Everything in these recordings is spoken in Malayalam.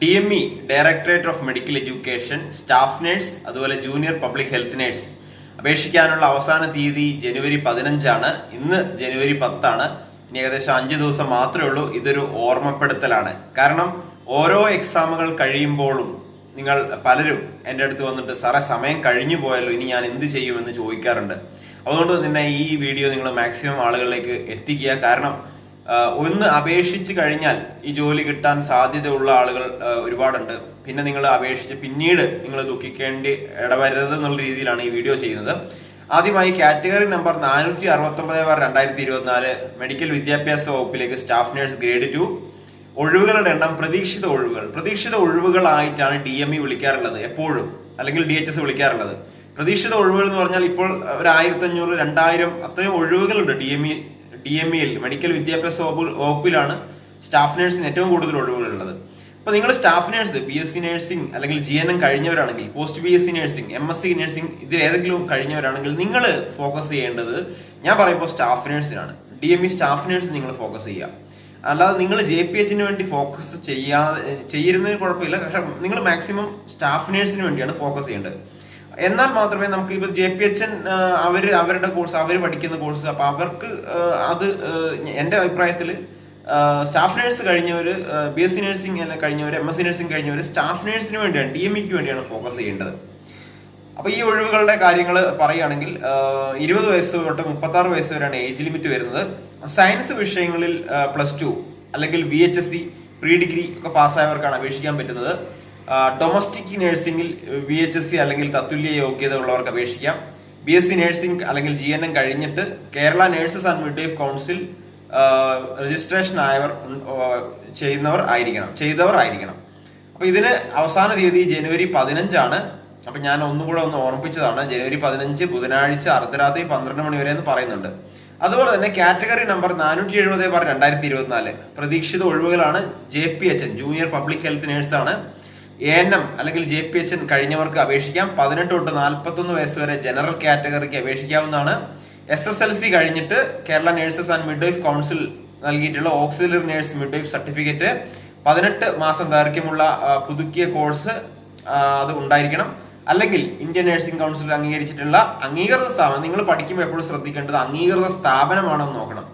D M E directorate of medical education staff nurse അതുപോലെ ജൂനിയർ പബ്ലിക് ഹെൽത്ത് നഴ്സ് അപേക്ഷിക്കാനുള്ള അവസാന തീയതി ജനുവരി പതിനഞ്ചാണ്. ഇന്ന് ജനുവരി പത്താണ്. ഇനി ഏകദേശം അഞ്ച് ദിവസം മാത്രമേ ഉള്ളൂ. ഇതൊരു ഓർമ്മപ്പെടുത്തലാണ്. കാരണം ഓരോ എക്സാമുകൾ കഴിയുമ്പോഴും നിങ്ങൾ പലരും എന്റെ അടുത്ത് വന്നിട്ട് സാറേ സമയം കഴിഞ്ഞു പോയല്ലോ ഇനി ഞാൻ എന്ത് ചെയ്യുമെന്ന് ചോദിക്കാറുണ്ട്. അതുകൊണ്ട് തന്നെ ഈ വീഡിയോ നിങ്ങൾ മാക്സിമം ആളുകളിലേക്ക് എത്തിക്കുക. കാരണം ഒന്ന് അപേക്ഷിച്ച് കഴിഞ്ഞാൽ ഈ ജോലി കിട്ടാൻ സാധ്യതയുള്ള ആളുകൾ ഒരുപാടുണ്ട്. പിന്നെ നിങ്ങൾ അപേക്ഷിച്ച് പിന്നീട് നിങ്ങൾ ദുഃഖിക്കേണ്ടി ഇടവരരുത് എന്നുള്ള രീതിയിലാണ് ഈ വീഡിയോ ചെയ്യുന്നത്. ആദ്യമായി കാറ്റഗറി നമ്പർ നാനൂറ്റി അറുപത്തി ഒമ്പത് ബാർ രണ്ടായിരത്തി ഇരുപത്തിനാല് മെഡിക്കൽ വിദ്യാഭ്യാസ വകുപ്പിലേക്ക് സ്റ്റാഫ് നഴ്സ് ഗ്രേഡ് ടു. ഒഴിവുകളുടെ എണ്ണം പ്രതീക്ഷിത ഒഴിവുകൾ. പ്രതീക്ഷിത ഒഴിവുകളായിട്ടാണ് ഡി എം ഇ വിളിക്കാറുള്ളത് എപ്പോഴും അല്ലെങ്കിൽ ഡി എച്ച് എസ് വിളിക്കാറുള്ളത്. പ്രതീക്ഷിത ഒഴിവുകൾ എന്ന് പറഞ്ഞാൽ ഇപ്പോൾ ഒരു ആയിരത്തി അഞ്ഞൂറ് രണ്ടായിരം അത്രയും ഒഴിവുകളുണ്ട് D M E D M ഇയിൽ മെഡിക്കൽ വിദ്യാഭ്യാസ വകുപ്പ് വകുപ്പിലാണ് സ്റ്റാഫ് നഴ്സിന് ഏറ്റവും കൂടുതൽ ഒഴിവുകളുള്ളത്. അപ്പൊ നിങ്ങൾ staff nurse B S C nursing അല്ലെങ്കിൽ G N M കഴിഞ്ഞവരാണെങ്കിൽ post B S C nursing M S C nursing ഇത് ഏതെങ്കിലും കഴിഞ്ഞവരാണെങ്കിൽ നിങ്ങൾ ഫോക്കസ് ചെയ്യേണ്ടത് ഞാൻ പറയുമ്പോൾ staff നഴ്സിനാണ് D M E staff nurse നിങ്ങൾ ഫോക്കസ് ചെയ്യുക അല്ലാതെ നിങ്ങൾ ജെ പി എച്ചിന് വേണ്ടി ഫോക്കസ് ചെയ്യാതെ ചെയ്യരുന്നതിന് കുഴപ്പമില്ല. പക്ഷെ നിങ്ങൾ മാക്സിമം സ്റ്റാഫ് നേഴ്സിന് വേണ്ടിയാണ് ഫോക്കസ് ചെയ്യേണ്ടത്. എന്നാൽ മാത്രമേ നമുക്ക് ഇപ്പൊ ജെ പി എച്ച് എൻ അവർ അവരുടെ കോഴ്സ് അവർ പഠിക്കുന്ന കോഴ്സ് അപ്പൊ അവർക്ക് അത് എന്റെ അഭിപ്രായത്തിൽ സ്റ്റാഫ് നേഴ്സ് കഴിഞ്ഞവർ ബി എസ് സി നഴ്സിംഗ് കഴിഞ്ഞവർ എം എസ് സി നഴ്സിംഗ് കഴിഞ്ഞവർ സ്റ്റാഫ് നേഴ്സിന് വേണ്ടിയാണ് ഡി എം ഇക്ക് വേണ്ടിയാണ് ഫോക്കസ് ചെയ്യേണ്ടത്. അപ്പൊ ഈ ഒഴിവുകളുടെ കാര്യങ്ങൾ പറയുകയാണെങ്കിൽ ഇരുപത് വയസ്സ് തൊട്ട് മുപ്പത്തി ആറ് വയസ്സ് വരെയാണ് ഏജ് ലിമിറ്റ് വരുന്നത്. സയൻസ് വിഷയങ്ങളിൽ പ്ലസ് ടു അല്ലെങ്കിൽ V H S C pre degree ഒക്കെ പാസ്സായവർക്കാണ് അപേക്ഷിക്കാൻ പറ്റുന്നത്. ഡൊമസ്റ്റിക് നഴ്സിംഗിൽ വി എച്ച് എസ് സി അല്ലെങ്കിൽ തത്തുല്യ യോഗ്യത ഉള്ളവർക്ക് അപേക്ഷിക്കാം. ബി എസ് സി നഴ്സിംഗ് അല്ലെങ്കിൽ ജി എൻ എം കഴിഞ്ഞിട്ട് Kerala nurses and midwife council registration ആയവർ ചെയ്യുന്നവർ ആയിരിക്കണം. ചെയ്തവർ ആയിരിക്കണം. അപ്പൊ ഇതിന് അവസാന തീയതി ജനുവരി പതിനഞ്ചാണ്. അപ്പൊ ഞാൻ ഒന്നുകൂടെ ഒന്ന് ഓർമ്മിപ്പിച്ചതാണ്. ജനുവരി പതിനഞ്ച് ബുധനാഴ്ച അർദ്ധരാത്രി പന്ത്രണ്ട് മണി വരെ എന്ന് പറയുന്നുണ്ട്. അതുപോലെ തന്നെ കാറ്റഗറി നമ്പർ നാനൂറ്റി എഴുപത് ബാർ രണ്ടായിരത്തി ഇരുപത്തിനാല് പ്രതീക്ഷിത ഒഴിവുകളാണ് J P H N junior public health നേഴ്സാണ്. A N M അല്ലെങ്കിൽ ജെ പി എച്ച് എൻ കഴിഞ്ഞവർക്ക് അപേക്ഷിക്കാം. പതിനെട്ട് തൊട്ട് നാൽപ്പത്തൊന്ന് വയസ്സ് വരെ ജനറൽ കാറ്റഗറിക്ക് അപേക്ഷിക്കാവുന്നതാണ്. എസ് എസ് എൽ സി കഴിഞ്ഞിട്ട് Kerala nurses and midwife council നൽകിയിട്ടുള്ള auxiliary nurse midwife certificate പതിനെട്ട് മാസം ദൈർഘ്യമുള്ള പുതുക്കിയ കോഴ്സ് അത് ഉണ്ടായിരിക്കണം. അല്ലെങ്കിൽ ഇന്ത്യൻ നഴ്സിംഗ് കൗൺസിൽ അംഗീകരിച്ചിട്ടുള്ള അംഗീകൃത സ്ഥാപനം നിങ്ങൾ പഠിക്കുമ്പോൾ എപ്പോഴും ശ്രദ്ധിക്കേണ്ടത് അംഗീകൃത സ്ഥാപനമാണെന്ന് നോക്കണം.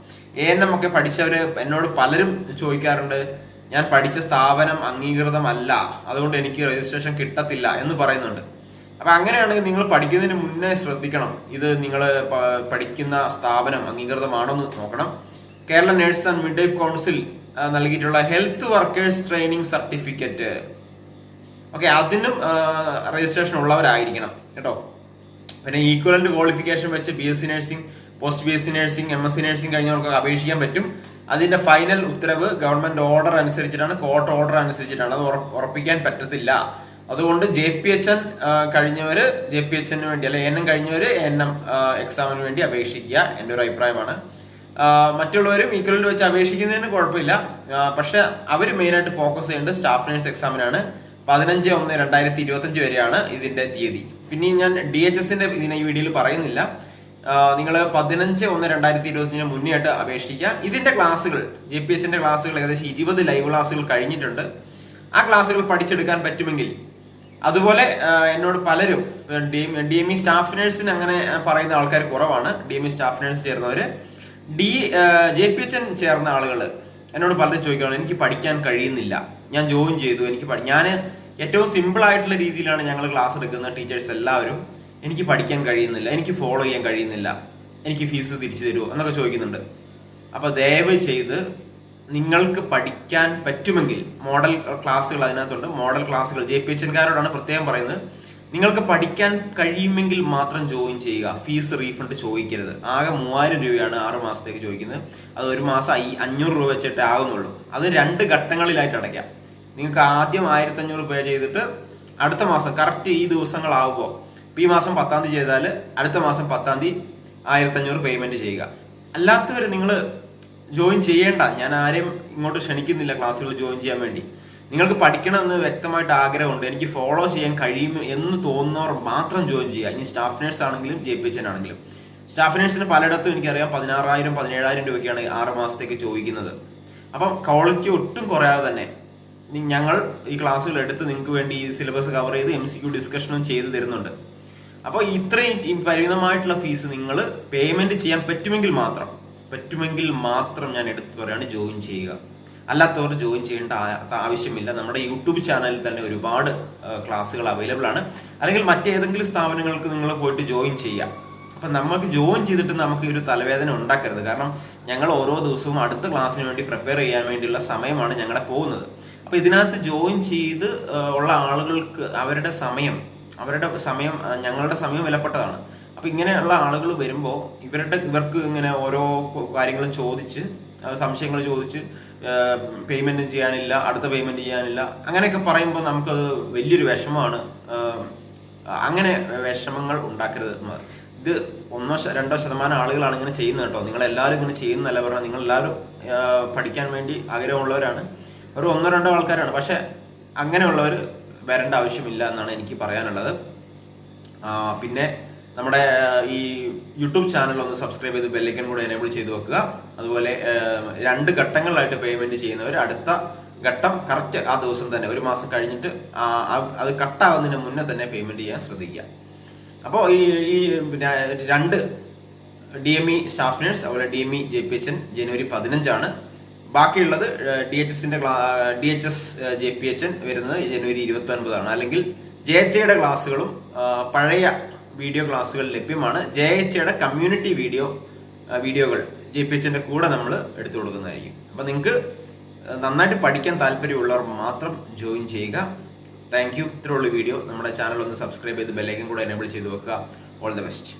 എ എൻ എം ഒക്കെ പഠിച്ചവര് എന്നോട് പലരും ചോദിക്കാറുണ്ട്. ഞാൻ പഠിച്ച സ്ഥാപനം അംഗീകൃതമല്ല. അതുകൊണ്ട് എനിക്ക് രജിസ്ട്രേഷൻ കിട്ടത്തില്ല എന്ന് പറയുന്നുണ്ട്. അപ്പൊ അങ്ങനെയാണെങ്കിൽ നിങ്ങൾ പഠിക്കുന്നതിന് മുന്നേ ശ്രദ്ധിക്കണം. ഇത് നിങ്ങൾ പഠിക്കുന്ന സ്ഥാപനം അംഗീകൃതമാണോ എന്ന് നോക്കണം. Kerala nurse and midwife council നൽകിയിട്ടുള്ള health workers training certificate. Okay അതിനും രജിസ്ട്രേഷൻ ഉള്ളവരായിരിക്കണം കേട്ടോ. പിന്നെ ഈക്വലന്റ് ക്വാളിഫിക്കേഷൻ വെച്ച് B S C nursing post B S C nursing M S C nursing കഴിഞ്ഞവർക്ക് അപേക്ഷിക്കാൻ പറ്റും. അതിന്റെ ഫൈനൽ ഉത്തരവ് ഗവൺമെന്റ് ഓർഡർ അനുസരിച്ചിട്ടാണ് കോർട്ട് ഓർഡർ അനുസരിച്ചിട്ടാണ്. അത് ഉറ- ഉറപ്പിക്കാൻ പറ്റത്തില്ല. അതുകൊണ്ട് ജെ പി എച്ച് എൻ കഴിഞ്ഞവര് ജെ പി എച്ച് എന്നിന് വേണ്ടി അല്ലെ എൻ എം കഴിഞ്ഞവര് എൻ എം എക്സാമിന് വേണ്ടി അപേക്ഷിക്കുക എന്റെ ഒരു അഭിപ്രായമാണ് മറ്റുള്ളവരും ഈക്വലിൽ വെച്ച് അപേക്ഷിക്കുന്നതിന് കുഴപ്പമില്ല. പക്ഷെ അവർ മെയിനായിട്ട് ഫോക്കസ് ചെയ്യേണ്ടത് സ്റ്റാഫ് നേഴ്സ് എക്സാമിനാണ് പതിനഞ്ച് ഒന്ന് രണ്ടായിരത്തി ഇരുപത്തി അഞ്ച് വരെയാണ് ഇതിന്റെ തീയതി. പിന്നെ ഞാൻ ഡി എച്ച് എസിന്റെ ഇതിനെ ഈ വീഡിയോയിൽ പറയുന്നില്ല. നിങ്ങൾ പതിനഞ്ച് ഒന്ന് രണ്ടായിരത്തി ഇരുപത്തിയഞ്ചിന് മുന്നേ അപേക്ഷിക്കുക. ഇതിന്റെ ക്ലാസ്സുകൾ ജെ പി എച്ചിന്റെ ക്ലാസ്സുകൾ ഏകദേശം ഇരുപത് ലൈവ് ക്ലാസ്സുകൾ കഴിഞ്ഞിട്ടുണ്ട്. ആ ക്ലാസ്സുകൾ പഠിച്ചെടുക്കാൻ പറ്റുമെങ്കിൽ അതുപോലെ എന്നോട് പലരും ഡി എം ഇ സ്റ്റാഫ് നേഴ്സിന് അങ്ങനെ പറയുന്ന ആൾക്കാർ കുറവാണ്. D M E staff nurse ചേർന്നവര്. D J P H N ചേർന്ന ആളുകൾ എന്നോട് പലരും ചോദിക്കുകയാണ് എനിക്ക് പഠിക്കാൻ കഴിയുന്നില്ല. ഞാൻ ജോയിൻ ചെയ്തു. എനിക്ക് ഞാൻ ഏറ്റവും സിമ്പിൾ ആയിട്ടുള്ള രീതിയിലാണ് ഞങ്ങൾ ക്ലാസ് എടുക്കുന്നത് ടീച്ചേഴ്സ് എല്ലാവരും. എനിക്ക് പഠിക്കാൻ കഴിയുന്നില്ല എനിക്ക് ഫോളോ ചെയ്യാൻ കഴിയുന്നില്ല എനിക്ക് ഫീസ് തിരിച്ചു തരുമോ എന്നൊക്കെ ചോദിക്കുന്നുണ്ട്. അപ്പോൾ ദയവ് ചെയ്ത് നിങ്ങൾക്ക് പഠിക്കാൻ പറ്റുമെങ്കിൽ മോഡൽ ക്ലാസ്സുകൾ അതിനകത്തുണ്ട്. മോഡൽ ക്ലാസ്സുകൾ ജെ പി എച്ച്കാരോടാണ് പ്രത്യേകം പറയുന്നത്. നിങ്ങൾക്ക് പഠിക്കാൻ കഴിയുമെങ്കിൽ മാത്രം ജോയിൻ ചെയ്യുക. ഫീസ് റീഫണ്ട് ചോദിക്കരുത്. ആകെ മൂവായിരം രൂപയാണ് ആറ് മാസത്തേക്ക് ചോദിക്കുന്നത്. അത് ഒരു മാസം ഈ അഞ്ഞൂറ് രൂപ വെച്ചിട്ട് ആകുന്നുള്ളൂ. അത് രണ്ട് ഘട്ടങ്ങളിലായിട്ട് അടയ്ക്കാം. നിങ്ങൾക്ക് ആദ്യം ആയിരത്തി അഞ്ഞൂറ് പേ ചെയ്തിട്ട് അടുത്ത മാസം കറക്റ്റ് ഈ ദിവസങ്ങളാവുമ്പോൾ ഈ മാസം പത്താം തീയതി ചെയ്താൽ അടുത്ത മാസം പത്താം തീയതി ആയിരത്തി അഞ്ഞൂറ് പേയ്മെന്റ് ചെയ്യുക. അല്ലാത്തവർ നിങ്ങൾ ജോയിൻ ചെയ്യേണ്ട. ഞാൻ ആരെയും ഇങ്ങോട്ട് ക്ഷണിക്കുന്നില്ല ക്ലാസ്സുകൾ ജോയിൻ ചെയ്യാൻ വേണ്ടി. നിങ്ങൾക്ക് പഠിക്കണമെന്ന് വ്യക്തമായിട്ട് ആഗ്രഹമുണ്ട്. എനിക്ക് ഫോളോ ചെയ്യാൻ കഴിയും എന്ന് തോന്നുന്നവർ മാത്രം ജോയിൻ ചെയ്യുക. ഇനി സ്റ്റാഫ് നേഴ്സ് ആണെങ്കിലും ജെ പി ആണെങ്കിലും. സ്റ്റാഫ് നേഴ്സിന് പലയിടത്തും എനിക്കറിയാം പതിനാറായിരം പതിനേഴായിരം രൂപയ്ക്കാണ് ആറ് മാസത്തേക്ക് ചോദിക്കുന്നത്. അപ്പം ക്വാളിറ്റി ഒട്ടും കുറയാതെ തന്നെ ഞങ്ങൾ ഈ ക്ലാസ്സുകൾ എടുത്ത് നിങ്ങൾക്ക് വേണ്ടി ഈ സിലബസ് കവർ ചെയ്ത് എം സി ക്യു ഡിസ്കഷനും ചെയ്തു തരുന്നുണ്ട്. അപ്പോൾ ഇത്രയും പരിമിതമായിട്ടുള്ള ഫീസ് നിങ്ങൾ പേയ്മെന്റ് ചെയ്യാൻ പറ്റുമെങ്കിൽ മാത്രം പറ്റുമെങ്കിൽ മാത്രം ഞാൻ എടുത്തു പറയാണ് ജോയിൻ ചെയ്യുക. അല്ലാത്തവർ ജോയിൻ ചെയ്യേണ്ട ആവശ്യമില്ല. നമ്മുടെ യൂട്യൂബ് ചാനലിൽ തന്നെ ഒരുപാട് ക്ലാസ്സുകൾ അവൈലബിൾ ആണ്. അല്ലെങ്കിൽ മറ്റേതെങ്കിലും സ്ഥാപനങ്ങൾക്ക് നിങ്ങൾ പോയിട്ട് ജോയിൻ ചെയ്യാം. അപ്പൊ നമുക്ക് ജോയിൻ ചെയ്തിട്ട് നമുക്ക് ഒരു തലവേദന ഉണ്ടാക്കരുത്. കാരണം ഞങ്ങൾ ഓരോ ദിവസവും അടുത്ത ക്ലാസ്സിന് വേണ്ടി പ്രിപ്പയർ ചെയ്യാൻ വേണ്ടിയുള്ള സമയമാണ് ഞങ്ങളുടെ പോകുന്നത്. അപ്പൊ ഇതിനകത്ത് ജോയിൻ ചെയ്ത് ഉള്ള ആളുകൾക്ക് അവരുടെ സമയം അവരുടെ സമയം ഞങ്ങളുടെ സമയം വിലപ്പെട്ടതാണ്. അപ്പൊ ഇങ്ങനെയുള്ള ആളുകൾ വരുമ്പോൾ ഇവരുടെ ഇവർക്ക് ഇങ്ങനെ ഓരോ കാര്യങ്ങളും ചോദിച്ച് സംശയങ്ങൾ ചോദിച്ച് പേയ്മെന്റ് ചെയ്യാനില്ല അടുത്ത പേയ്മെന്റ് ചെയ്യാനില്ല അങ്ങനെയൊക്കെ പറയുമ്പോൾ നമുക്കത് വലിയൊരു വിഷമമാണ്. അങ്ങനെ വിഷമങ്ങൾ ഉണ്ടാക്കരുത് ഇത് ഒന്നോ രണ്ടോ ശതമാനം ആളുകളാണ് ഇങ്ങനെ ചെയ്യുന്നത് കേട്ടോ. നിങ്ങൾ എല്ലാവരും ഇങ്ങനെ ചെയ്യുന്നല്ല പറഞ്ഞാൽ നിങ്ങൾ എല്ലാവരും പഠിക്കാൻ വേണ്ടി ആഗ്രഹമുള്ളവരാണ്. ഒരു ഒന്നോ രണ്ടോ ആൾക്കാരാണ്. പക്ഷെ അങ്ങനെയുള്ളവർ വരേണ്ട ആവശ്യമില്ല എന്നാണ് എനിക്ക് പറയാനുള്ളത്. പിന്നെ നമ്മുടെ ഈ യൂട്യൂബ് ചാനൽ ഒന്ന് സബ്സ്ക്രൈബ് ചെയ്ത് ബെല്ലൈക്കൻ കൂടെ എനേബിൾ ചെയ്ത് വെക്കുക. അതുപോലെ രണ്ട് ഘട്ടങ്ങളിലായിട്ട് പേയ്മെന്റ് ചെയ്യുന്നവർ അടുത്ത ഘട്ടം കറക്റ്റ് ആ ദിവസം തന്നെ ഒരു മാസം കഴിഞ്ഞിട്ട് അത് കട്ടാവുന്നതിന് മുന്നേ തന്നെ പേയ്മെന്റ് ചെയ്യാൻ ശ്രദ്ധിക്കുക. അപ്പോൾ ഈ ഈ പിന്നെ രണ്ട് D M E staff nurse അതുപോലെ D M E J P H N ജനുവരി പതിനഞ്ചാണ്. ബാക്കിയുള്ളത് ഡി എച്ച് എസിന്റെ D H S J P H N വരുന്നത് ജനുവരി ഇരുപത്തി ഒൻപതാണ് അല്ലെങ്കിൽ ജെ എച്ച് എയുടെ ക്ലാസ്സുകളും പഴയ വീഡിയോ ക്ലാസ്സുകൾ ലഭ്യമാണ്. ജെ എച്ച് എയുടെ കമ്മ്യൂണിറ്റി വീഡിയോ വീഡിയോകൾ ജെ പി എച്ചിന്റെ കൂടെ നമ്മൾ എടുത്തു കൊടുക്കുന്നതായിരിക്കും. അപ്പൊ നിങ്ങൾക്ക് നന്നായിട്ട് പഠിക്കാൻ താല്പര്യമുള്ളവർ മാത്രം ജോയിൻ ചെയ്യുക. Thank you. ഇത്രയുള്ള വീഡിയോ. നമ്മുടെ ചാനൽ ഒന്ന് സബ്സ്ക്രൈബ് ചെയ്ത് ബെല്ലൈക്കൻ കൂടെ എനേബിൾ ചെയ്ത് വെക്കുക. All the best.